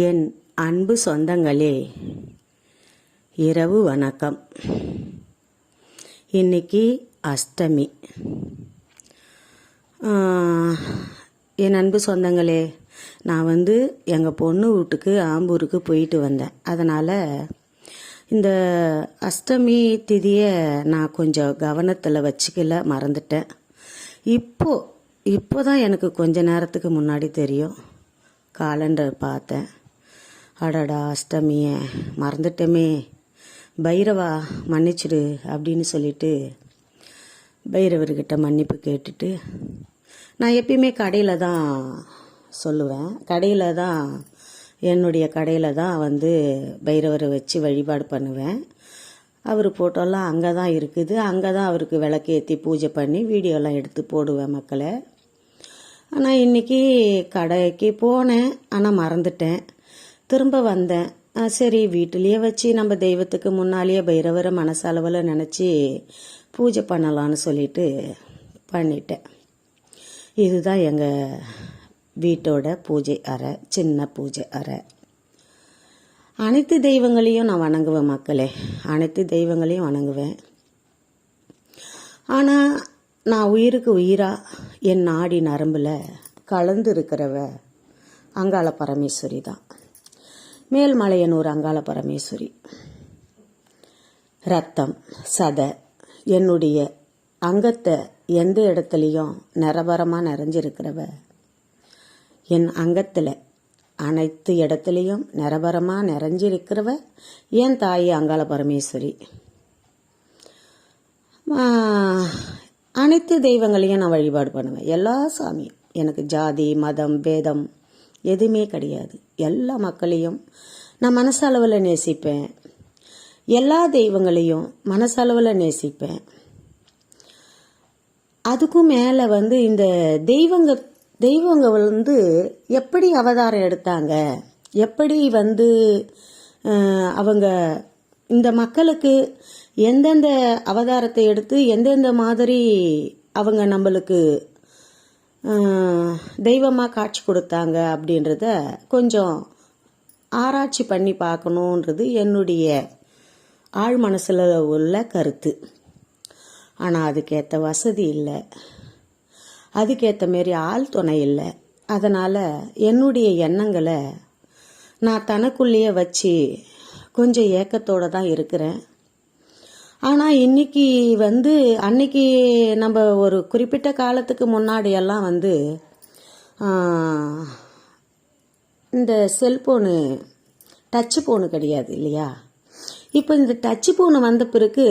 என் அன்பு சொந்தங்களே இரவு வணக்கம். இன்னைக்கு அஷ்டமி. என் அன்பு சொந்தங்களே நான் வந்து எங்கள் பொண்ணு வீட்டுக்கு ஆம்பூருக்கு போயிட்டு வந்தேன். அதனால் இந்த அஷ்டமி திதியை நான் கொஞ்சம் கவனத்தில் வச்சுக்கல மறந்துட்டேன். இப்போது இப்போ தான் எனக்கு கொஞ்ச நேரத்துக்கு முன்னாடி தெரியும். காலண்டர் பார்த்தேன். அடடா அஷ்டமியை மறந்துட்டோமே. பைரவா மன்னிச்சிடு அப்படின்னு சொல்லிட்டு பைரவர்கிட்ட மன்னிப்பு கேட்டுட்டு நான் எப்பயுமே கடையில் தான் சொல்லுவேன். கடையில் தான் என்னுடைய கடையில் தான் வந்து பைரவரை வச்சு வழிபாடு பண்ணுவேன். அவர் ஃபோட்டோலாம் அங்கே தான் இருக்குது. அங்கே தான் அவருக்கு விளக்கேற்றி பூஜை பண்ணி வீடியோலாம் எடுத்து போடுவேன் மக்களை. ஆனால் இன்றைக்கி கடைக்கு போனேன். ஆனால் மறந்துட்டேன். திரும்ப வந்தேன். சரி வீட்டிலேயே வச்சு நம்ம தெய்வத்துக்கு முன்னாலேயே பைரவரை மனசளவில் நினச்சி பூஜை பண்ணலான்னு சொல்லிட்டு பண்ணிட்டேன். இதுதான் எங்கள் வீட்டோட பூஜை அறை சின்ன பூஜை அறை. அனைத்து தெய்வங்களையும் நான் வணங்குவேன் மக்களே. அனைத்து தெய்வங்களையும் வணங்குவேன். ஆனால் நான் உயிருக்கு உயிராக என் நாடி நரம்பில் கலந்து இருக்கிறவ அங்காள பரமேஸ்வரி தான். மேல்மலையனூர் அங்காள பரமேஸ்வரி ரத்தம் சதை என்னுடைய அங்கத்தை எந்த இடத்துலையும் நிரபரமாக நிறைஞ்சிருக்கிறவ என் அங்கத்தில் அனைத்து இடத்துலையும் நிரபரமாக நிறைஞ்சிருக்கிறவ என் தாய் அங்காள பரமேஸ்வரி அனைத்து தெய்வங்களையும் நான் வழிபாடு பண்ணுவேன். எல்லா சாமியும். எனக்கு ஜாதி மதம் பேதம் எதுவுமே கிடையாது. எல்லா மக்களையும் நான் மனசளவில் நேசிப்பேன். எல்லா தெய்வங்களையும் மனசளவில் நேசிப்பேன். அதுக்கும் மேலே வந்து இந்த தெய்வங்க தெய்வங்க வந்து எப்படி அவதாரம் எடுத்தாங்க? எப்படி வந்து அவங்க இந்த மக்களுக்கு எந்தெந்த அவதாரத்தை எடுத்து எந்தெந்த மாதிரி அவங்க நம்மளுக்கு தெய்வமாக காட்சி கொடுத்தாங்க அப்படின்றத கொஞ்சம் ஆராய்ச்சி பண்ணி பார்க்கணுன்றது என்னுடைய ஆழ் மனசில் உள்ள கருத்து. ஆனால் அதுக்கேற்ற வசதி இல்லை. அதுக்கேற்ற மாரி ஆள் துணை இல்லை. அதனால் என்னுடைய எண்ணங்களை நான் தனக்குள்ளேயே வச்சு கொஞ்சம் ஏக்கத்தோடு தான் இருக்கிறேன். ஆனால் இன்னைக்கு வந்து அன்னைக்கு நம்ம ஒரு குறிப்பிட்ட காலத்துக்கு முன்னாடியெல்லாம் வந்து இந்த செல்ஃபோனு டச்சு ஃபோனு கிடையாது இல்லையா? இப்போ இந்த டச்சு ஃபோனு வந்த பிறகு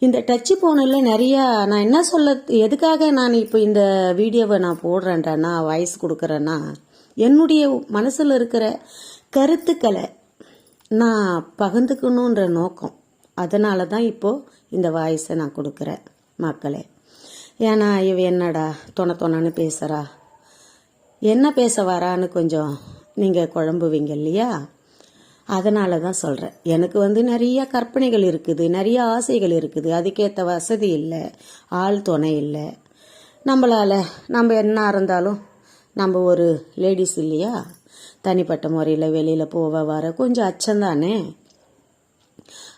இந்த டச்சு ஃபோனில் நிறையா நான் என்ன சொல்ல எதுக்காக நான் இப்போ இந்த வீடியோவை நான் போடுறேன்டானா வாய்ஸ் கொடுக்குறேன்னா என்னுடைய மனசில் இருக்கிற கருத்துக்களை நான் பகிர்ந்துக்கணுன்ற நோக்கம். அதனால தான் இப்போது இந்த வாய்ஸை நான் கொடுக்குறேன் மக்களே. ஏன்னா இவ என்னடா தொண தொணன்னு பேசுகிறா என்ன பேச வரான்னு கொஞ்சம் நீங்கள் குழம்புவீங்க இல்லையா? அதனால தான் சொல்கிறேன் எனக்கு வந்து நிறைய கற்பனைகள் இருக்குது நிறைய ஆசைகள் இருக்குது. அதுக்கேற்ற வசதி இல்லை ஆள் துணை இல்லை. நம்மளால் நம்ம என்ன இருந்தாலும் நம்ம ஒரு லேடிஸ் இல்லையா? தனிப்பட்ட முறையில் வெளியில் போக வர கொஞ்சம் அச்சம்தானே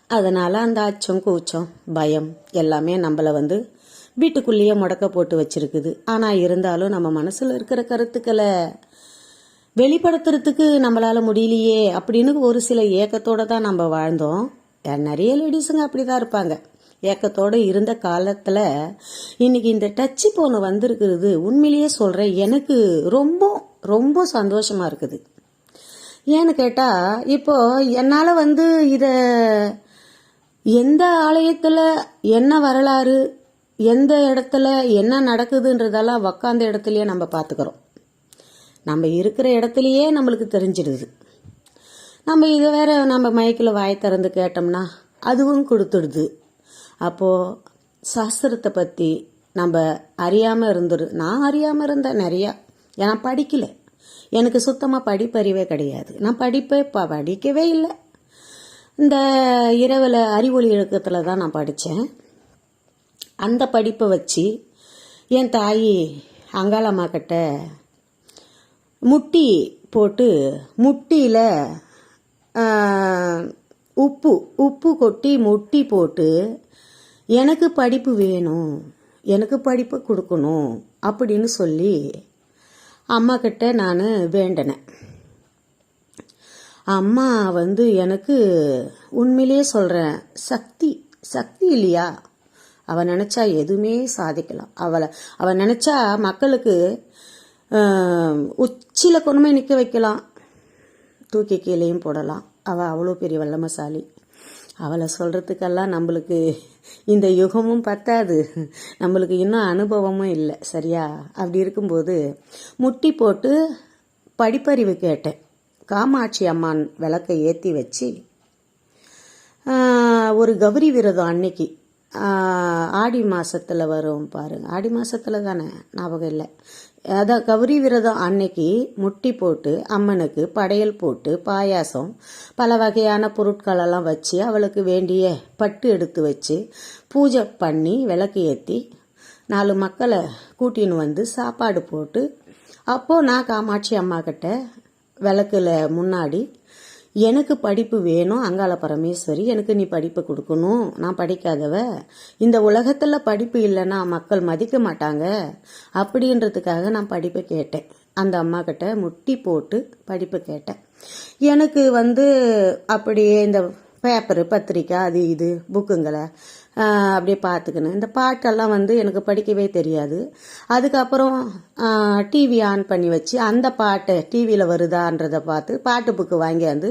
அதனால் அந்த அச்சம் கூச்சம் பயம் எல்லாமே நம்மளை வந்து வீட்டுக்குள்ளேயே முடக்க போட்டு வச்சிருக்குது. ஆனால் இருந்தாலும் நம்ம மனசில் இருக்கிற கருத்துக்களை வெளிப்படுத்துறதுக்கு நம்மளால முடியலையே அப்படின்னு ஒரு சில ஏக்கத்தோடு தான் நம்ம வாழ்ந்தோம். நிறைய லேடிஸுங்க அப்படி தான் இருப்பாங்க. ஏக்கத்தோட இருந்த காலத்தில் இன்னைக்கு இந்த டச்சு போன வந்திருக்கிறது உண்மையிலேயே சொல்கிறேன் எனக்கு ரொம்ப ரொம்ப சந்தோஷமாக இருக்குது. ஏன்னு கேட்டால் இப்போது என்னால் வந்து இதை எந்த ஆலயத்தில் என்ன வரலாறு எந்த இடத்துல என்ன நடக்குதுன்றதெல்லாம் உக்காந்த இடத்துலையே நம்ம பார்த்துக்கிறோம் நம்ம இருக்கிற இடத்துலையே நம்மளுக்கு தெரிஞ்சிடுது. நம்ம இதை வேற நம்ம மைக்கில் வாய் திறந்து கேட்டோம்னா அதுவும் கொடுத்துடுது. அப்போது சாஸ்திரத்தை பற்றி நம்ம அறியாமல் இருந்துரு நான் அறியாமல் இருந்தேன் நிறையா. ஏன்னா படிக்கலை. எனக்கு சுத்தமாக படிப்பறிவே கிடையாது. நான் படிப்பே ப படிக்கவே இல்லை. இந்த இரவில் அறிவொளி இயக்கத்தில் தான் நான் படித்தேன் அந்த படிப்பை வச்சு என் தாய் அங்காளம்மா கிட்ட முட்டி போட்டு முட்டியில் உப்பு உப்பு கொட்டி முட்டி போட்டு எனக்கு படிப்பு வேணும் எனக்கு படிப்பு கொடுக்கணும் அப்படின்னு சொல்லி அம்மா கிட்ட நான் வேண்டினேன். அம்மா வந்து எனக்கு உண்மையிலேயே சொல்கிறேன் சக்தி சக்தி இல்லையா? அவள் நினச்சா எதுவுமே சாதிக்கலாம் அவளை அவள் நினச்சா மக்களுக்கு உச்சியில் கொண்டுமே நிற்க வைக்கலாம். தூக்கி கீழேயும் போடலாம். அவள் அவ்வளோ பெரிய வல்லமசாலி. அவளை சொல்கிறதுக்கெல்லாம் நம்மளுக்கு இந்த யுகமும் பத்தாது. நம்மளுக்கு இன்னும் அனுபவமும் இல்லை. சரியா? அப்படி இருக்கும்போது முட்டி போட்டு படிப்பறிவு கேட்டேன். காமாட்சி அம்மான் விளக்கை ஏற்றி வச்சு ஒரு கௌரி விரதம் அன்னைக்கு ஆடி மாதத்தில் வரும் பாருங்க. ஆடி மாதத்தில் தானே? ஞாபகம் இல்லை. அதான் கௌரி விரதம் அன்னைக்கு முட்டி போட்டு அம்மனுக்கு படையல் போட்டு பாயாசம் பல வகையான பொருட்களெல்லாம் வச்சு அவளுக்கு வேண்டிய பட்டு எடுத்து வச்சு பூஜை பண்ணி விளக்கு ஏற்றி நாலு மக்களை கூட்டின்னு வந்து சாப்பாடு போட்டு அப்போது நான் காமாட்சி அம்மா கிட்ட விளக்குல முன்னாடி எனக்கு படிப்பு வேணும் அங்காள பரமேஸ்வரி எனக்கு நீ படிப்பு கொடுக்கணும். நான் படிக்காதவ. இந்த உலகத்தில் படிப்பு இல்லைன்னா மக்கள் மதிக்க மாட்டாங்க. அப்படின்றதுக்காக நான் படிப்பை கேட்டேன். அந்த அம்மா கிட்ட முட்டி போட்டு படிப்பு கேட்டேன். எனக்கு வந்து அப்படியே இந்த பேப்பரு பத்திரிக்கை அது இது புக்குங்களை அப்படியே பார்த்துக்கினேன் இந்த பாட்டெல்லாம் வந்து எனக்கு படிக்கவே தெரியாது. அதுக்கப்புறம் டிவி ஆன் பண்ணி வச்சு அந்த பாட்டை டிவியில் வருதான்றதை பார்த்து பாட்டு புக்கு வாங்கியாந்து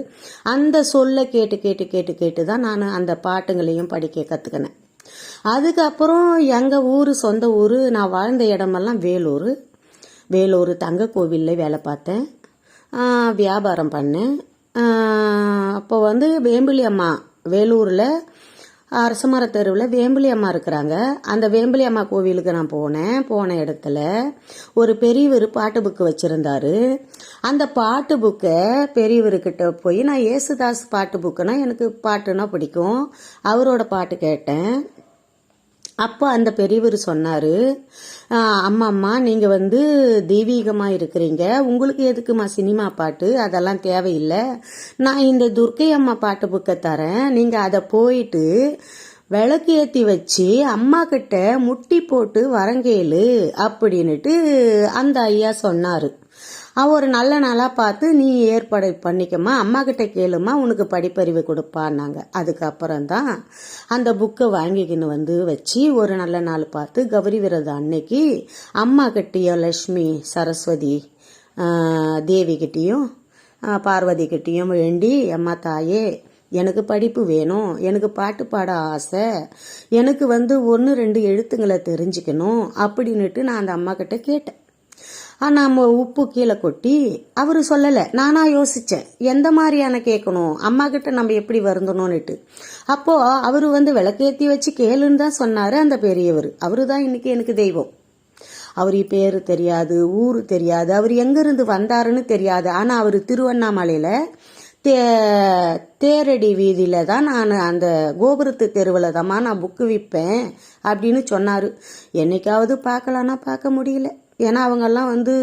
அந்த சொல்ல கேட்டு கேட்டு கேட்டு கேட்டு தான் நான் அந்த பாட்டுங்களையும் படிக்க கற்றுக்கினேன் அதுக்கப்புறம் எங்கள் ஊர் சொந்த ஊர் நான் வாழ்ந்த இடமெல்லாம் வேலூர். வேலூர் தங்க கோவிலில் வேலை பார்த்தேன். வியாபாரம் பண்ணேன். அப்போ வந்து வேம்பிலி அம்மா வேலூரில் அரசமர தெருவில் வேம்புலி அம்மா இருக்கிறாங்க. அந்த வேம்புலி அம்மா கோவிலுக்கு நான் போனேன். போன இடத்துல ஒரு பெரியவர் பாட்டு புக்கு வச்சுருந்தாரு. அந்த பாட்டு புக்கை பெரியவர்கிட்ட போய் நான் ஏசுதாஸ் பாட்டு புக்குனா எனக்கு பாட்டுனா பிடிக்கும். அவரோட பாட்டு கேட்டேன். அப்போ அந்த பெரியவர் சொன்னார் அம்மா அம்மா நீங்கள் வந்து தெய்வீகமாக இருக்கிறீங்க. உங்களுக்கு எதுக்குமா சினிமா பாட்டு? அதெல்லாம் தேவையில்லை. நான் இந்த துர்க்கை அம்மா பாட்டு புக்கை தரேன். நீங்கள் அதை போயிட்டு விளக்கு ஏற்றி வச்சு அம்மா கிட்ட முட்டி போட்டு வரங்கேளு அப்படின்னுட்டு அந்த ஐயா சொன்னார். அவன் ஒரு நல்ல நாளாக பார்த்து நீ ஏற்பாடு பண்ணிக்கம்மா அம்மா கிட்ட கேளுமா உனக்கு படிப்பறிவு கொடுப்பான்னாங்க. அதுக்கப்புறம் தான் அந்த புக்கை வாங்கிக்கின்னு வந்து வச்சு ஒரு நல்ல நாள் பார்த்து கௌரி விரதம் அன்னைக்கு அம்மா கிட்டேயும் லக்ஷ்மி சரஸ்வதி தேவி கிட்டேயும் பார்வதி கிட்டேயும் வேண்டி அம்மா தாயே எனக்கு படிப்பு வேணும் எனக்கு பாட்டு பாட ஆசை எனக்கு வந்து ஒன்று ரெண்டு எழுத்துங்களை தெரிஞ்சுக்கணும் அப்படின்னுட்டு நான் அந்த அம்மா கிட்ட கேட்டேன். ஆனால் நம்ம உப்பு கீழே கொட்டி அவர் சொல்லலை நானாக யோசித்தேன் எந்த மாதிரியான கேட்கணும் அம்மா கிட்ட நம்ம எப்படி வருந்தணும்னுட்டு. அப்போது அவர் வந்து விளக்கேற்றி வச்சு கேளுன்னு தான் சொன்னார் அந்த பெரியவர். அவரு தான் இன்னைக்கு எனக்கு தெய்வம். அவர் பேர் தெரியாது ஊர் தெரியாது அவர் எங்கேருந்து வந்தாருன்னு தெரியாது. ஆனால் அவர் திருவண்ணாமலையில் தே தேரடி வீதியில் தான் நான் அந்த கோபுரத்து தெருவில் தான் நான் புக்கு விற்பேன் அப்படின்னு சொன்னார். என்னைக்காவது பார்க்கலான்னா பார்க்க முடியல. ஏன்னா அவங்கெல்லாம் வந்து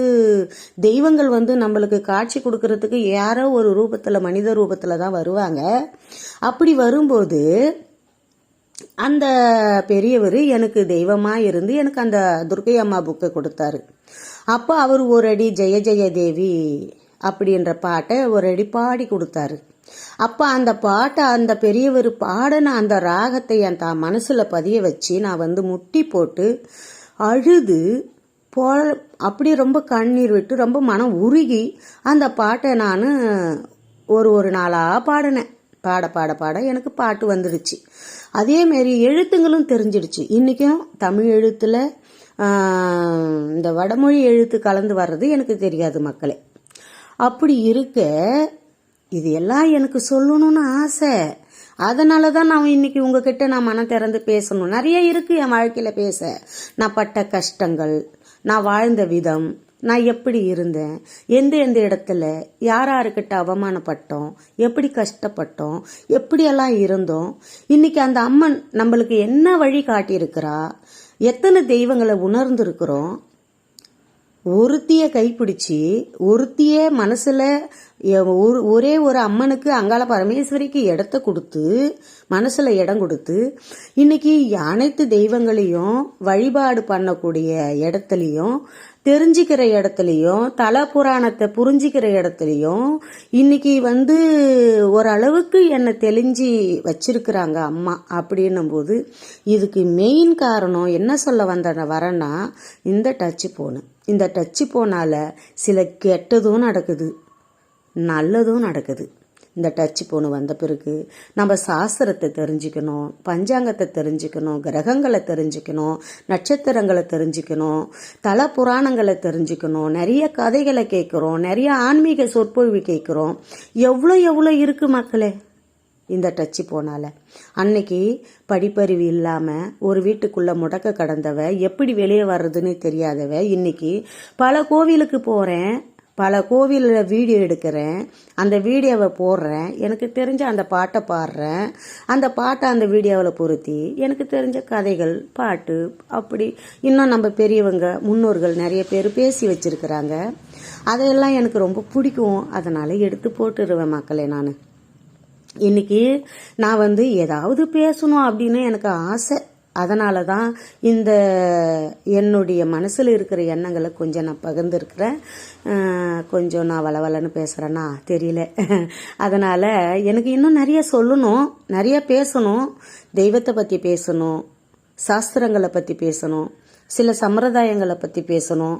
தெய்வங்கள் வந்து நம்மளுக்கு காட்சி கொடுக்கறதுக்கு யாரோ ஒரு ரூபத்தில் மனித ரூபத்தில் தான் வருவாங்க. அப்படி வரும்போது அந்த பெரியவர் எனக்கு தெய்வமாக இருந்து எனக்கு அந்த துர்கை அம்மா புக்கை கொடுத்தாரு. அப்போ அவர் ஒரு அடி ஜெய ஜெய தேவி அப்படின்ற பாட்டை ஒரு அடி பாடி கொடுத்தாரு. அப்போ அந்த பாட்டை அந்த பெரியவர் பாடின அந்த ராகத்தை என் தான் மனசில் பதிய வச்சு நான் வந்து முட்டி போட்டு அழுது போ அப்படி ரொம்ப கண்ணீர் விட்டு ரொம்ப மனம் உருகி அந்த பாட்டை நான் ஒரு ஒரு நாளாக பாடினேன். பாட பாட பாட எனக்கு பாட்டு வந்துடுச்சு அதேமாரி எழுத்துங்களும் தெரிஞ்சிடுச்சு. இன்றைக்கும் தமிழ் எழுத்தில் இந்த வடமொழி எழுத்து கலந்து வர்றது எனக்கு தெரியாது மக்களே. அப்படி இருக்க இது எல்லாம் எனக்கு சொல்லணும்னு ஆசை. அதனால தான் நான் இன்னைக்கு உங்ககிட்ட நான் மனம் திறந்து பேசணும். நிறைய இருக்கு என் வாழ்க்கையில் பேச. நான் பட்ட கஷ்டங்கள் நான் வாழ்ந்த விதம் நான் எப்படி இருந்தேன் எந்த எந்த இடத்துல யார் யாருக்கிட்ட அவமானப்பட்டோம் எப்படி கஷ்டப்பட்டோம் எப்படியெல்லாம் இருந்தோம் இன்னைக்கு அந்த அம்மன் நம்மளுக்கு என்ன வழி காட்டியிருக்கிறா எத்தனை தெய்வங்களை உணர்ந்திருக்கிறோம் ஒருத்திய கைப்பிடிச்சு ஒருத்திய மனசுல ஒரு ஒரே ஒரு அம்மனுக்கு அங்காள பரமேஸ்வரிக்கு இடத்த கொடுத்து மனசுல இடம் கொடுத்து இன்னைக்கு அனைத்து தெய்வங்களையும் வழிபாடு பண்ணக்கூடிய இடத்துலையும் தெரிஞ்சுக்கிற இடத்துலையும் தல புராணத்தை புரிஞ்சுக்கிற இடத்துலையும் இன்னைக்கு வந்து ஓரளவுக்கு என்னை தெளிஞ்சு வச்சிருக்கிறாங்க அம்மா அப்படின்னும் போது இதுக்கு மெயின் காரணம் என்ன சொல்ல வந்த வரேன்னா இந்த டச்சு போனு இந்த டச்சு போனால சில கெட்டதும் நடக்குது நல்லதும் நடக்குது. இந்த டச் போன் வந்த பிறகு நம்ம சாஸ்திரத்தை தெரிஞ்சுக்கணும் பஞ்சாங்கத்தை தெரிஞ்சுக்கணும் கிரகங்களை தெரிஞ்சுக்கணும் நட்சத்திரங்களை தெரிஞ்சுக்கணும் தல புராணங்களை தெரிஞ்சுக்கணும் நிறைய கதைகளை கேட்குறோம் நிறைய ஆன்மீக சொற்பொழிவு கேட்குறோம். எவ்வளோ எவ்வளோ இருக்கு மக்களே? இந்த டச்சு போனால். அன்னைக்கு படிப்பறிவு இல்லாமல் ஒரு வீட்டுக்குள்ளே முடக்க கடந்தவ எப்படி வெளியே வர்றதுன்னு தெரியாதவ இன்னைக்கு பல கோவிலுக்கு போகிறேன் பல கோவிலில் வீடியோ எடுக்கிறேன். அந்த வீடியோவை போடுறேன். எனக்கு தெரிஞ்ச அந்த பாட்டை பாடுறேன். அந்த பாட்டை அந்த வீடியோவில் பொருத்தி எனக்கு தெரிஞ்ச கதைகள் பாட்டு அப்படி இன்னும் நம்ம பெரியவங்க முன்னோர்கள் நிறைய பேர் பேசி வச்சுருக்கிறாங்க. அதையெல்லாம் எனக்கு ரொம்ப பிடிக்கும். அதனால் எடுத்து போட்டுருவேன் மக்களே நான். இன்னைக்கு நான் வந்து ஏதாவது பேசணும் அப்படின்னு எனக்கு ஆசை. அதனால தான் இந்த என்னுடைய மனசில் இருக்கிற எண்ணங்களை கொஞ்சம் நான் பகிர்ந்துருக்கிறேன். கொஞ்சம் நான் வளவலன்னு பேசுகிறேன்னா தெரியல. அதனால் எனக்கு இன்னும் நிறைய சொல்லணும் நிறைய பேசணும் தெய்வத்தை பற்றி பேசணும் சாஸ்திரங்களை பற்றி பேசணும் சில சம்பிரதாயங்களை பற்றி பேசணும்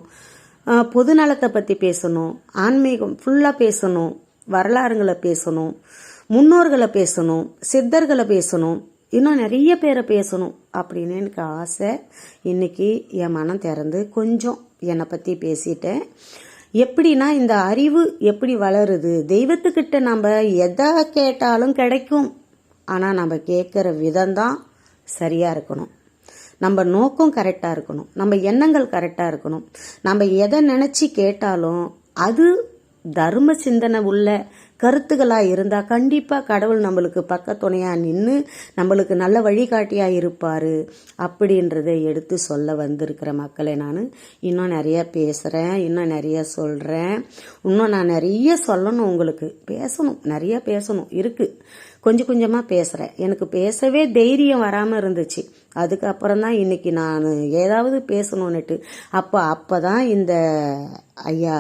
பொது நலத்தை பற்றி பேசணும் ஆன்மீகம் ஃபுல்லாக பேசணும் வரலாறுங்களை பேசணும் முன்னோர்களை பேசணும் சித்தர்களை பேசணும் இன்னும் நிறைய பேரை பேசணும். அப்படின்னு எனக்கு ஆசை. இன்னைக்கு என் மனம் திறந்து கொஞ்சம் என்னை பற்றி பேசிட்டேன். எப்படின்னா இந்த அறிவு எப்படி வளருது? தெய்வத்துக்கிட்ட நம்ம எதை கேட்டாலும் கிடைக்கும். ஆனால் நம்ம கேட்குற விதம்தான் சரியாக இருக்கணும். நம்ம நோக்கம் கரெக்டாக இருக்கணும். நம்ம எண்ணங்கள் கரெக்டாக இருக்கணும். நம்ம எதை நினச்சி கேட்டாலும் அது தர்ம சிந்தனை உள்ள கருத்துக்களாக இருந்தால் கண்டிப்பாக கடவுள் நம்மளுக்கு பக்கத்துணையாக நின்று நம்மளுக்கு நல்ல வழிகாட்டியாக இருப்பார் அப்படின்றத எடுத்து சொல்ல வந்திருக்கிற மக்களை நான். இன்னும் நிறைய பேசுகிறேன் இன்னும் நிறைய சொல்கிறேன் இன்னும் நான் நிறைய சொல்லணும் உங்களுக்கு. பேசணும் நிறைய பேசணும். இருக்குது கொஞ்சம் கொஞ்சமாக பேசுகிறேன் எனக்கு பேசவே தைரியம் வராமல் இருந்துச்சு. அதுக்கப்புறம் தான் இன்னைக்கு நான் ஏதாவது பேசணுன்னுட்டு அப்போ அப்போ தான் இந்த ஐயா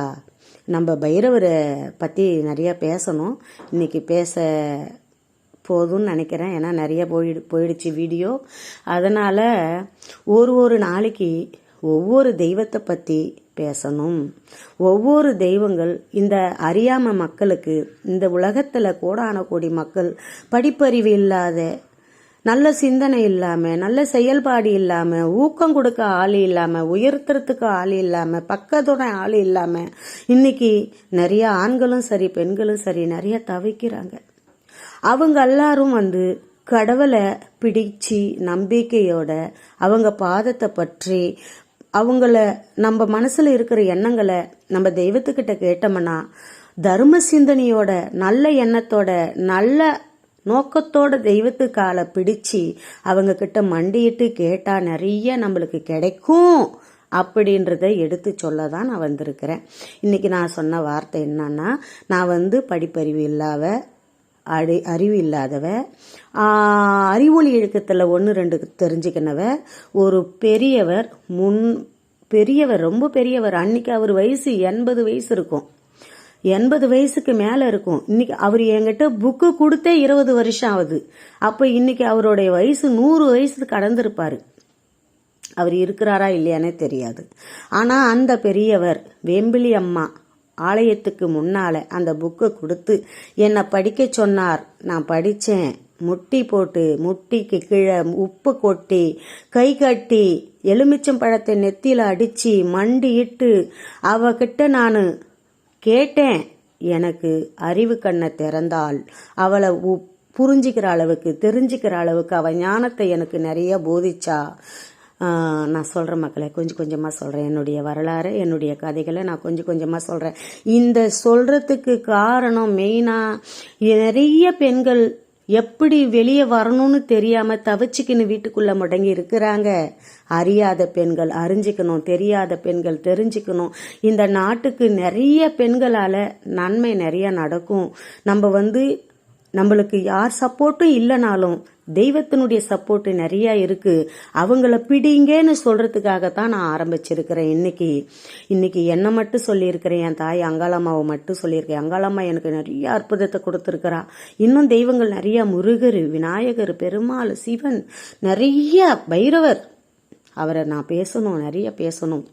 நம்ம பைரவரை பற்றி நிறையா பேசணும். இன்றைக்கி பேச போதும்னு நினைக்கிறேன். ஏன்னா நிறைய போயிடு போயிடுச்சு வீடியோ. அதனால் ஒரு ஒரு நாளைக்கு ஒவ்வொரு தெய்வத்தை பற்றி பேசணும். ஒவ்வொரு தெய்வங்கள் இந்த அறியாம மக்களுக்கு இந்த உலகத்தில் கோடான கோடி மக்கள் படிப்பறிவு இல்லாத நல்ல சிந்தனை இல்லாம நல்ல செயல்பாடு இல்லாம ஊக்கம் கொடுக்க ஆள் இல்லாம உயர்த்துறதுக்கு ஆள் இல்லாம பக்கத்துணை ஆள் இல்லாம இன்னைக்கு நிறைய ஆண்களும் சரி பெண்களும் சரி நிறைய தவிக்கிறாங்க. அவங்க எல்லாரும் வந்து கடவுளை பிடிச்சு நம்பிக்கையோட அவங்க பாதத்தை பற்றி அவங்கள நம்ம மனசுல இருக்கிற எண்ணங்களை நம்ம தெய்வத்துக்கிட்ட கேட்டோம்னா தர்ம சிந்தனையோட நல்ல எண்ணத்தோட நல்ல நோக்கத்தோட தெய்வத்துக்கால பிடிச்சு அவங்க கிட்ட மண்டியிட்டு கேட்டா நிறைய நம்மளுக்கு கிடைக்கும் அப்படின்றத எடுத்து சொல்ல தான் நான் வந்திருக்கிறேன். இன்னைக்கு நான் சொன்ன வார்த்தை என்னன்னா நான் வந்து படிப்பறிவு இல்லாத அடி அறிவு இல்லாதவ அறிவொளி இழுக்கத்தில் ஒன்று ரெண்டு தெரிஞ்சுக்கினவ ஒரு பெரியவர் முன் பெரியவர் ரொம்ப பெரியவர். அன்னைக்கு அவர் வயசு எண்பது வயசு இருக்கும். எண்பது வயசுக்கு மேலே இருக்கும். இன்னைக்கு அவர் என்கிட்ட புக்கு கொடுத்தே இருபது வருஷம் ஆகுது. அப்போ இன்னைக்கு அவருடைய வயசு நூறு வயசு கடந்திருப்பாரு. அவர் இருக்கிறாரா இல்லையானே தெரியாது. ஆனா அந்த பெரியவர் வேம்பிலி அம்மா ஆலயத்துக்கு முன்னால அந்த புக்கை கொடுத்து என்னை படிக்க சொன்னார். நான் படித்தேன் முட்டி போட்டு முட்டிக்கு கீழே உப்பு கொட்டி கை கட்டி எலுமிச்சம் பழத்தை நெத்தியில் அடித்து மண்டி இட்டு அவகிட்ட நான் கேட்டேன். எனக்கு அறிவு கண்ணை திறந்தாள். அவளை உ- புரிஞ்சுக்கிற அளவுக்கு தெரிஞ்சுக்கிற அளவுக்கு அவ ஞானத்தை எனக்கு நிறைய போதிச்சா. நான் சொல்கிறேன் மக்களை கொஞ்சம் கொஞ்சமாக சொல்கிறேன் என்னுடைய வரலாறு என்னுடைய கதைகளை நான் கொஞ்சம் கொஞ்சமாக சொல்கிறேன் இந்த சொல்கிறதுக்கு காரணம் மெயினாக நிறைய பெண்கள் எப்படி வெளியே வரணும்னு தெரியாம தவிச்சுக்கின்னு வீட்டுக்குள்ள முடங்கி இருக்கிறாங்க? அறியாத பெண்கள் அறிஞ்சிக்கணும் தெரியாத பெண்கள் தெரிஞ்சுக்கணும். இந்த நாட்டுக்கு நிறைய பெண்களால நன்மை நிறைய நடக்கும். நம்ம வந்து நம்மளுக்கு யார் சப்போர்ட்டும் இல்லைனாலும் தெய்வத்தினுடைய சப்போர்ட் நிறைய இருக்கு. அவங்கள பிடிங்கன்னு சொல்றதுக்காகத்தான் நான் ஆரம்பிச்சிருக்கிறேன் இன்னைக்கு. இன்னைக்கு என்ன மட்டும் சொல்லியிருக்கிறேன் என் தாய் அங்காளம்மாவை மட்டும் சொல்லியிருக்கேன் அங்காளம்மா எனக்கு நிறைய அற்புதத்தை கொடுத்துருக்கிறா. இன்னும் தெய்வங்கள் நிறைய முருகர் விநாயகர் பெருமாள் சிவன் நிறைய பைரவர். அவரை நான் பேசணும் நிறைய பேசணும்.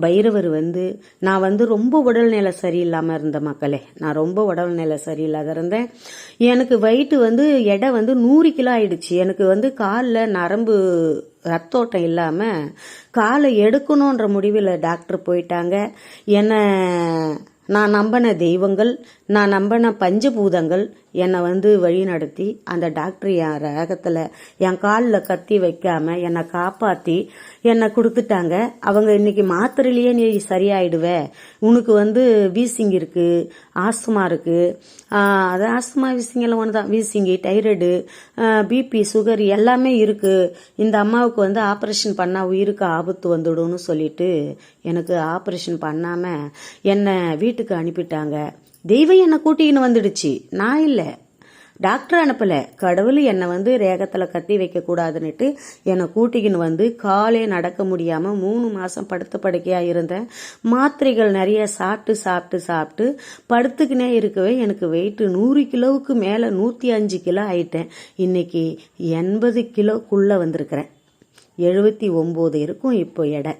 பைரவர் வந்து நான் வந்து ரொம்ப உடல்நிலை சரியில்லாமல் இருந்த மக்களே. நான் ரொம்ப உடல்நிலை சரியில்லாத இருந்தேன். எனக்கு வயிற்று வந்து எடை வந்து நூறு கிலோ ஆயிடுச்சு. எனக்கு வந்து காலில் நரம்பு ரத்தோட்டம் இல்லாமல் காலை எடுக்கணுன்ற முடிவில் டாக்டர் போயிட்டாங்க. என்னை நான் நம்பின தெய்வங்கள் நான் நம்பின பஞ்சபூதங்கள் என்னை வந்து வழி நடத்தி அந்த டாக்டர் என் ரகத்தில் என் காலில் கத்தி வைக்காம என்னை காப்பாற்றி என்னை கொடுத்துட்டாங்க. அவங்க இன்னைக்கு மாத்திரையிலேயே நீ சரியாயிடுவ. உனக்கு வந்து வீசிங் இருக்கு ஆஸ்துமா இருக்கு. அது ஆஸ்துமா வீசிங் எல்லாம் ஒன்று தான் வீசிங்கி டைராய்டு பிபி சுகர் எல்லாமே இருக்கு. இந்த அம்மாவுக்கு வந்து ஆப்ரேஷன் பண்ணால் உயிருக்கு ஆபத்து வந்துடும்னு சொல்லிட்டு எனக்கு ஆப்ரேஷன் பண்ணாமல் என்னை வீட்டுக்கு அனுப்பிட்டாங்க. தெய்வம் என்னை கூட்டிக்கின்னு வந்துடுச்சு. நான் இல்லை. டாக்டர் அனுப்பல. கடவுள் என்னை வந்து ரேகத்தில் கத்தி வைக்கக்கூடாதுன்னுட்டு என்னை கூட்டிக்கின்னு வந்து காலே நடக்க முடியாமல் மூணு மாதம் படுத்த படுக்கையாக இருந்தேன். மாத்திரைகள் நிறைய சாப்பிட்டு சாப்பிட்டு சாப்பிட்டு படுத்துக்கினே இருக்கவே எனக்கு வெயிட்டு நூறு கிலோவுக்கு மேலே நூற்றி அஞ்சு கிலோ ஆயிட்டேன். இன்னைக்கு எண்பது கிலோக்குள்ளே வந்திருக்கிறேன். எழுபத்தி ஒம்பது இருக்கும் இப்போ எடை.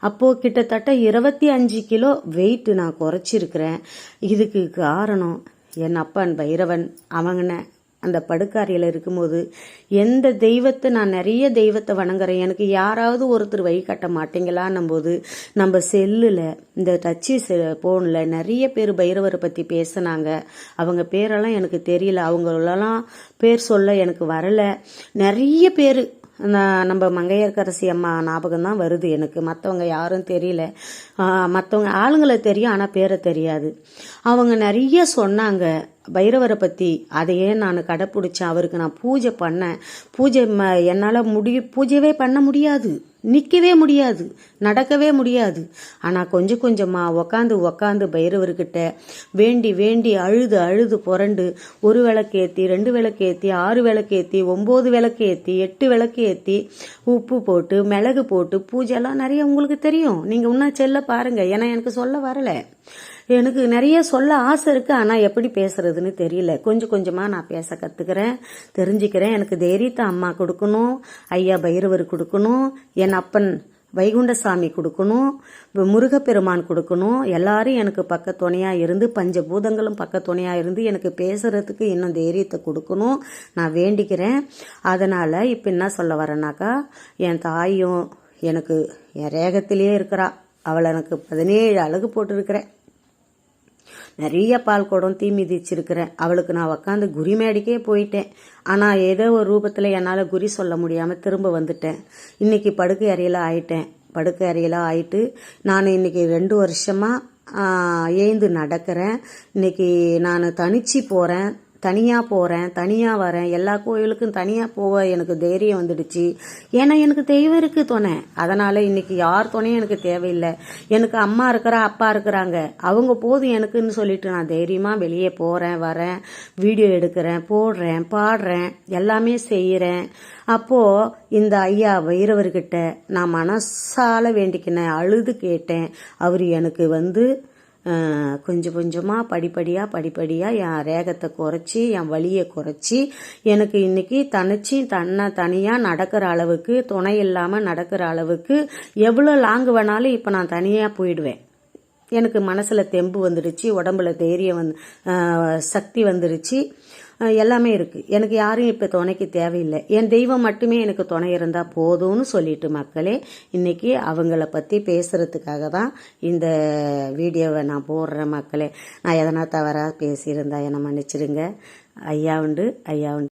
அப்போது கிட்டத்தட்ட இருபத்தி அஞ்சு கிலோ வெயிட் நான் குறைச்சிருக்கிறேன். இதுக்கு காரணம் என் அப்பன் பைரவன். அவங்கன அந்த படுக்காரியில் இருக்கும்போது எந்த தெய்வத்தை நான் நிறைய தெய்வத்தை வணங்குறேன். எனக்கு யாராவது ஒருத்தர் வழி கட்ட மாட்டீங்களான்னும் போது நம்ம செல்லில் இந்த டச்சு ஃபோனில் நிறைய பேர் பைரவரை பற்றி பேசுனாங்க. அவங்க பேரெல்லாம் எனக்கு தெரியல. அவங்களெல்லாம் பேர் சொல்ல எனக்கு வரலை. நிறைய பேர் நம்ம மங்கையர்கரசி அம்மா ஞாபகம் தான் வருது எனக்கு. மற்றவங்க யாரும் தெரியல. மற்றவங்க ஆளுங்களை தெரியும் ஆனால் பேரை தெரியாது. அவங்க நிறைய சொன்னாங்க. பைரவரை பற்றி அதையே நான் கடைப்பிடிச்சேன். அவருக்கு நான் பூஜை பண்ணேன். பூஜை ம- என்னால் முடிய பூஜையவே பண்ண முடியாது. நிற்கவே முடியாது நடக்கவே முடியாது. ஆனால் கொஞ்சம் கொஞ்சமாக உக்காந்து உக்காந்து பைரவர்கிட்ட வேண்டி வேண்டி அழுது அழுது புரண்டு ஒரு விளக்கு ஏற்றி ரெண்டு விளக்கு ஏற்றி ஆறு விளக்கு ஏற்றி ஒம்பது விளக்கு ஏற்றி எட்டு விளக்கு ஏற்றி உப்பு போட்டு மிளகு போட்டு பூஜைலாம் நிறைய உங்களுக்கு தெரியும். நீங்கள் இன்னும் செல்ல பாருங்கள் ஏன்னா எனக்கு சொல்ல வரலை. எனக்கு நிறைய சொல்ல ஆசை இருக்கு ஆனால் எப்படி பேசுறதுன்னு தெரியல. கொஞ்சம் கொஞ்சமாக நான் பேச கற்றுக்கிறேன் தெரிஞ்சுக்கிறேன். எனக்கு தைரியத்தை அம்மா கொடுக்கணும் ஐயா பைரவர் கொடுக்கணும் என் அப்பன் வைகுண்டசாமி கொடுக்கணும் முருகப்பெருமான் கொடுக்கணும். எல்லாரும் எனக்கு பக்க துணையாக இருந்து பஞ்சபூதங்களும் பக்க துணையாக இருந்து எனக்கு பேசுறதுக்கு இன்னும் தைரியத்தை கொடுக்கணும். நான் வேண்டிக்கிறேன். அதனால் இப்போ என்ன சொல்ல வரேன்னாக்கா என் தாயும் எனக்கு என் ரேகத்திலேயே இருக்கிறா. அவளை எனக்கு பதினேழு அழகு போட்டிருக்கிறேன். நிறைய பால் குடம் தீ மிதிச்சிருக்கிறேன். அவளுக்கு நான் உக்காந்து குறி மேடிக்கே போயிட்டேன். ஆனால் ஏதோ ஒரு ரூபத்தில் என்னால் குறி சொல்ல முடியாமல் திரும்ப வந்துட்டேன். இன்னைக்கு படுக்கை அறையில் ஆயிட்டேன். படுக்கை அறையில் ஆயிட்டு நான் இன்னைக்கு ரெண்டு வருஷமாக ஏந்து நடக்கிறேன். இன்னைக்கு நான் தனிச்சு போகிறேன் தனியாக போகிறேன் தனியாக வரேன் எல்லா கோயிலுக்கும் தனியாக போக எனக்கு தைரியம் வந்துடுச்சு. ஏன்னா எனக்கு தெய்வம் இருக்குது துணை. அதனால் இன்னைக்கு யார் துணையும் எனக்கு தேவையில்லை. எனக்கு அம்மா இருக்கிறா அப்பா இருக்கிறாங்க. அவங்க போதும் எனக்குன்னு சொல்லிட்டு நான் தைரியமாக வெளியே போகிறேன் வரேன் வீடியோ எடுக்கிறேன் போடுறேன் பாடுறேன் எல்லாமே செய்கிறேன் அப்போது இந்த ஐயா வைரவர்கிட்ட நான் மனசால வேண்டிக்கினேன் அழுது கேட்டேன். அவர் எனக்கு வந்து கொஞ்சம் கொஞ்சமாக படிப்படியாக படிப்படியாக என் ரேகத்தை குறைச்சி என் வலியை குறைச்சி எனக்கு இன்னைக்கு தனிச்சு தன்னை தனியாக நடக்கிற அளவுக்கு துணை இல்லாமல் நடக்கிற அளவுக்கு எவ்வளோ லாங்கு வேணாலும் இப்போ நான் தனியாக போயிடுவேன். எனக்கு மனசில் தெம்பு வந்துடுச்சு உடம்புல தைரியம் வந்து சக்தி வந்துடுச்சு. எல்லாமே இருக்குது எனக்கு யாரும் இப்போ துணைக்கு தேவையில்லை. என் தெய்வம் மட்டுமே எனக்கு துணை இருந்தால் போதும்னு சொல்லிட்டு மக்களே இன்னைக்கு அவங்கள பற்றி பேசுகிறதுக்காக தான் இந்த வீடியோவை நான் போடுறேன் மக்களே. நான் எதனா தவறாக பேசியிருந்தா என்னை மன்னிச்சிடுங்க. ஐயா உண்டு ஐயா உண்டு.